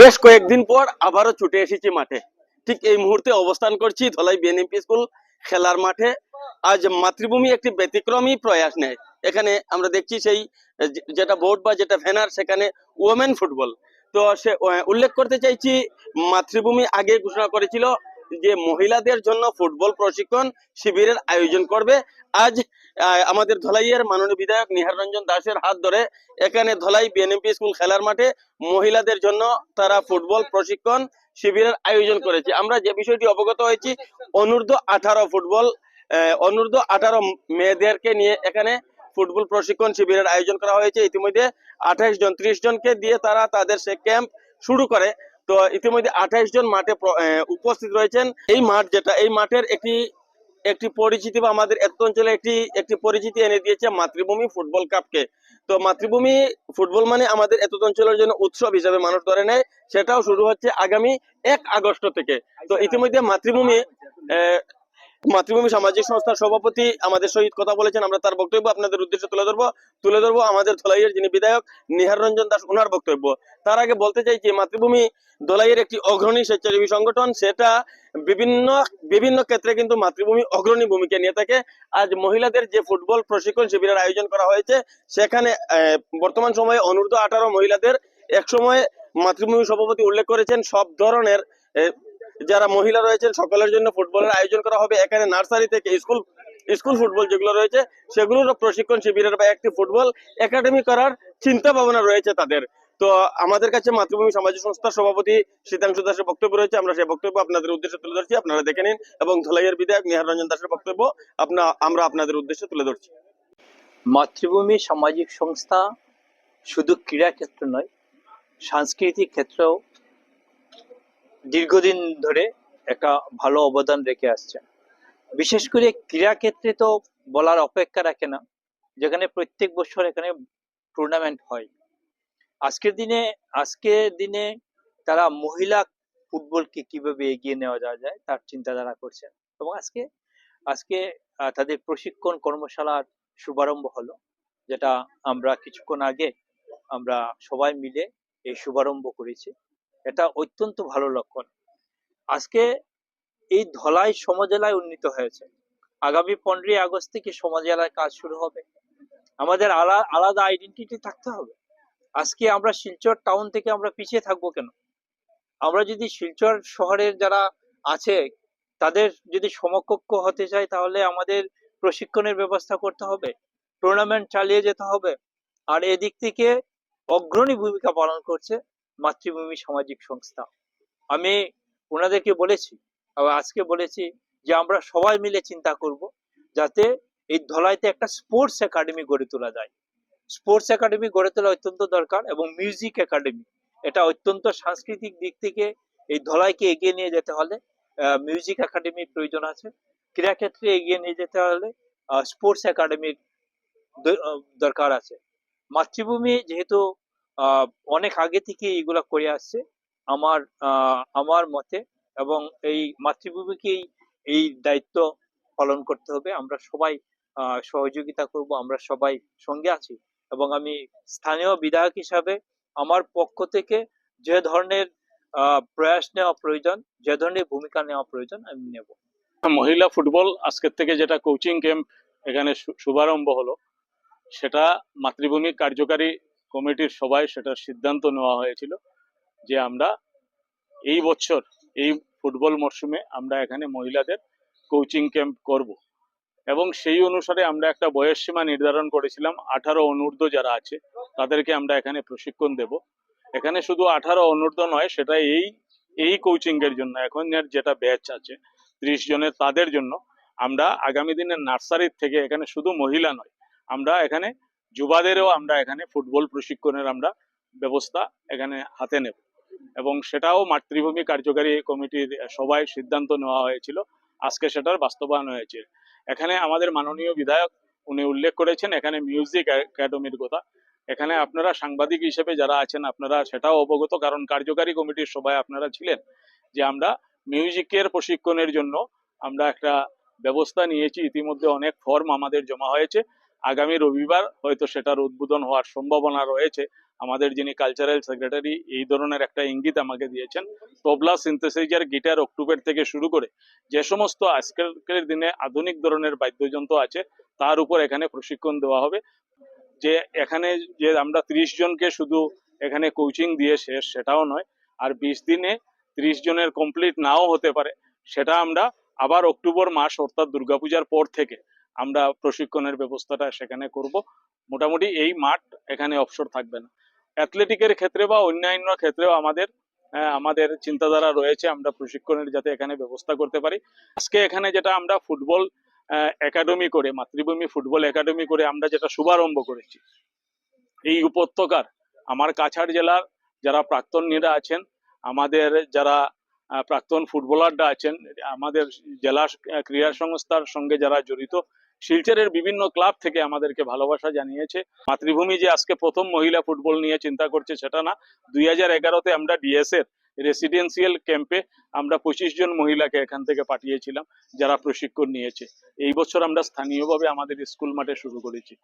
বেশ কয়েকদিন পর আবারও ছুটে এসেছি মাঠে। ঠিক এই মুহূর্তে অবস্থান করছি ধলাই বিএনএমপি স্কুল খেলার মাঠে। আজ মাতৃভূমি একটি ব্যতিক্রমী প্রয়াস নেয়। এখানে আমরা দেখছি সেই যেটা বোর্ড বা যেটা ভ্যানার সেখানে ওমেন ফুটবল তো সে উল্লেখ করতে চাইছি, মাতৃভূমি আগে ঘোষণা করেছিল যে মহিলাদের জন্য ফুটবল প্রশিক্ষণ শিবিরের আয়োজন করবে। আজ আমাদের ধলাইয়ের মাননীয় বিধায়ক নিহার রঞ্জন দাসের হাত ধরে এখানে ধলাই বিএনএমপি স্কুল খেলার মাঠে মহিলাদের জন্য তারা ফুটবল প্রশিক্ষণ শিবিরের আয়োজন করেছে। আমরা যে বিষয়টি অবগত হয়েছি, অনূর্ধ্ব আঠারো ফুটবল অনূর্ধ্ব আঠারো মেয়েদেরকে নিয়ে এখানে ফুটবল প্রশিক্ষণ শিবিরের আয়োজন করা হয়েছে। ইতিমধ্যে আঠাইশ জন, ত্রিশ জনকে দিয়ে তারা তাদের সে ক্যাম্প শুরু করে। তো ইতিমধ্যে আঠাইশ জন মাঠে উপস্থিত রয়েছেন। এই মাঠ যেটা, এই মাঠের একটি একটি পরিচিতি বা আমাদের এত অঞ্চলে একটি একটি পরিচিতি এনে দিয়েছে মাতৃভূমি ফুটবল কাপকে। তো মাতৃভূমি ফুটবল মানে আমাদের এত অঞ্চলের জন্য উৎসব হিসাবে মানুষ ধরে নেয়, সেটাও শুরু হচ্ছে আগামী এক আগস্ট থেকে। তো ইতিমধ্যে মাতৃভূমি মাতৃভূমি সামাজিক সংস্থার সভাপতি আমাদের সহিত কথা বলেছেন। আমরা তার বক্তব্য আপনাদের উদ্দেশ্যে তুলে ধরবো। তুলে ধরবো আমাদের ধলাইয়ের যিনি বিধায়ক নিহার রঞ্জন দাস ওনার বক্তব্য। তার আগে বলতে চাই চাইছি মাতৃভূমি দলাইয়ের একটি অগ্রণী স্বেচ্ছাসেবী সংগঠন, সেটা বিভিন্ন বিভিন্ন ক্ষেত্রে কিন্তু মাতৃভূমি অগ্রণী ভূমিকা নিয়ে থাকে। আজ মহিলাদের যে ফুটবল প্রশিক্ষণ শিবিরের আয়োজন করা হয়েছে, সেখানে বর্তমান সময়ে অনূর্ধ্ব আঠারো মহিলাদের এক সময় মাতৃভূমি সভাপতি উল্লেখ করেছেন। সব ধরনের যারা মহিলা রয়েছেন, সকলের জন্য ফুটবলের আয়োজন করা হবে। এখানে নার্সারি থেকে স্কুল স্কুল ফুটবল যেগুলো রয়েছে, সেগুলোরও প্রশিক্ষণ শিবিরের বা একটি ফুটবল একাডেমি করার চিন্তা ভাবনা রয়েছে তাদের। তো আমাদের কাছে মাতৃভূমি সামাজিক সংস্থার সভাপতি শীতাংশু দাসের বক্তব্য রয়েছে। আমরা সেই বক্তব্য আপনাদের উদ্দেশ্যে তুলে ধরছি। আপনারা দেখে নিন। এবং ধলাইয়ের বিধায়ক নিহার রঞ্জন দাসের বক্তব্য আপনা, আমরা আপনাদের উদ্দেশ্যে তুলে ধরছি। মাতৃভূমি সামাজিক সংস্থা শুধু ক্রীড়া ক্ষেত্র নয়, সাংস্কৃতিক ক্ষেত্রেও দীর্ঘদিন ধরে একটা ভালো অবদান রেখে আসছেন। বিশেষ করে ক্রীড়া ক্ষেত্রে তো বলার অপেক্ষা রাখে না, যেখানে প্রত্যেক বছর এখানে টুর্নামেন্ট হয়। আজকের দিনে আজকের দিনে তারা মহিলা ফুটবলকে কীভাবে এগিয়ে নেওয়া যাওয়া যায় তার চিন্তাধারা করছেন এবং আজকে আজকে তাদের প্রশিক্ষণ কর্মশালার শুভারম্ভ হলো, যেটা আমরা কিছুক্ষণ আগে আমরা সবাই মিলে এই শুভারম্ভ করেছি। এটা অত্যন্ত ভালো লক্ষণ। আজকে এই ধলাই সমজেলায় উন্নীত হয়েছে। আগামী পনেরোই আগস্ট থেকে সমজেলায় কাজ শুরু হবে। আমাদের আলাদা আইডেন্টিটি থাকতে হবে। আজকে আমরা শিলচর টাউন থেকে আমরা পিছিয়ে থাকব কেন? আমরা যদি শিলচর শহরের যারা আছে, তাদের যদি সমকক্ষ হতে চাই, তাহলে আমাদের প্রশিক্ষণের ব্যবস্থা করতে হবে টুর্নামেন্ট চালিয়ে যেতে হবে। আর এদিক থেকে অগ্রণী ভূমিকা পালন করছে মাতৃভূমি সামাজিক সংস্থা। আমি ওনাদেরকে বলেছি, আবার আজকে বলেছি যে আমরা সবাই মিলে চিন্তা করব যাতে এই ধলাইতে একটা স্পোর্টস একাডেমি গড়ে তোলা যায়। স্পোর্টস একাডেমি গড়ে তোলা অত্যন্ত দরকার এবং মিউজিক একাডেমি। এটা অত্যন্ত সাংস্কৃতিক দিক থেকে এই ধলাইকে এগিয়ে নিয়ে যেতে হলে মিউজিক একাডেমির প্রয়োজন আছে। ক্রীড়া ক্ষেত্রে এগিয়ে নিয়ে যেতে হলে স্পোর্টস একাডেমির দরকার আছে। মাতৃভূমি যেহেতু অনেক আগে থেকে এগুলা করে আসছে। আমার আমার মতে এবং এই মাতৃভূমিকেই এই দায়িত্ব পালন করতে হবে। আমরা সবাই সহযোগিতা করব, আমরা সবাই সঙ্গে আছি এবং আমি স্থানীয় বিধায়ক হিসাবে আমার পক্ষ থেকে যে ধরনের প্রয়াস নেওয়া প্রয়োজন, যে ধরনের ভূমিকা নেওয়া প্রয়োজন আমি নেব। মহিলা ফুটবল আজকের থেকে যেটা কোচিং ক্যাম্প এখানে শুভারম্ভ হলো, সেটা মাতৃভূমি কার্যকারী কমিটির সবাই সেটার সিদ্ধান্ত নেওয়া হয়েছিল যে আমরা এই বছর, এই ফুটবল মরশুমে আমরা এখানে মহিলাদের কোচিং ক্যাম্প করব। এবং সেই অনুসারে আমরা একটা বয়স সীমা নির্ধারণ করেছিলাম, আঠারো অনূর্ধ্ব যারা আছে তাদেরকে আমরা এখানে প্রশিক্ষণ দেব। এখানে শুধু আঠারো অনূর্ধ্ব নয়, সেটা এই এই কোচিং এর জন্য, এখন যেটা ব্যাচ আছে ত্রিশ জনের তাদের জন্য, আমরা আগামী দিনে নার্সারির থেকে এখানে শুধু মহিলা নয়, আমরা এখানে যুবাদেরও আমরা এখানে ফুটবল প্রশিক্ষণের আমরা ব্যবস্থা এখানে হাতে নেব। এবং সেটাও মাতৃভূমি কার্যকারী কমিটির সবাই সিদ্ধান্ত নেওয়া হয়েছিল। আজকে সেটার বাস্তবায়ন হয়েছে। এখানে আমাদের মাননীয় বিধায়ক উনি উল্লেখ করেছেন, এখানে মিউজিক একাডেমির কথা। এখানে আপনারা সাংবাদিক হিসেবে যারা আছেন, আপনারা সেটাও অবগত, কারণ কার্যকারী কমিটির সবাই আপনারা ছিলেন, যে আমরা মিউজিকের প্রশিক্ষণের জন্য আমরা একটা ব্যবস্থা নিয়েছি। ইতিমধ্যে অনেক ফর্ম আমাদের জমা হয়েছে। আগামী রবিবার হয়তো সেটার উদ্বোধন হওয়ার সম্ভাবনা রয়েছে। আমাদের যিনি কালচারাল সেক্রেটারি এই ধরনের একটা ইঙ্গিত আমাকে দিয়েছেন। তবলা সিনথেসাইজার গিটার অক্টোবর থেকে শুরু করে যে সমস্ত আজকালকার দিনে আধুনিক ধরনের বাদ্যযন্ত্র আছে, তার উপর এখানে প্রশিক্ষণ দেওয়া হবে। যে এখানে যে আমরা ত্রিশ জনকে শুধু এখানে কোচিং দিয়ে শেষ সেটাও নয়, আর বিশ দিনে ত্রিশ জনের কমপ্লিট নাও হতে পারে, সেটা আমরা আবার অক্টোবর মাস অর্থাৎ দুর্গাপূজার পর থেকে আমরা প্রশিক্ষণের ব্যবস্থাটা সেখানে করব। মোটামুটি এই মাঠ এখানে অবসর থাকবে না। অ্যাথলেটিকের ক্ষেত্রে বা অন্যান্য ক্ষেত্রেও আমাদের আমাদের চিন্তাধারা রয়েছে আমরা প্রশিক্ষণের যাতে এখানে ব্যবস্থা করতে পারি। আজকে এখানে যেটা আমরা ফুটবল একাডেমি করে, মাতৃভূমি ফুটবল একাডেমি করে আমরা যেটা শুভারম্ভ করেছি, এই উপত্যকার, আমার কাছাড় জেলার যারা প্রাক্তন প্রাক্তনীরা আছেন, আমাদের যারা প্রাক্তন ফুটবলাররা আছেন, আমাদের জেলা ক্রীড়া সংস্থার সঙ্গে যারা জড়িত শিলচরের বিভিন্ন ক্লাব থেকে আমাদেরকে ভালোবাসা জানিয়েছে। মাতৃভূমি যে আজকে প্রথম মহিলা ফুটবল নিয়ে চিন্তা করছে সেটা না। দুই হাজার এগারোতে আমরা ডিএস এর রেসিডেন্সিয়াল ক্যাম্পে আমরা পঁচিশ জন মহিলাকে এখান থেকে পাঠিয়েছিলাম, যারা প্রশিক্ষণ নিয়েছে। এই বছর আমরা স্থানীয়ভাবে আমাদের স্কুল মাঠে শুরু করেছি।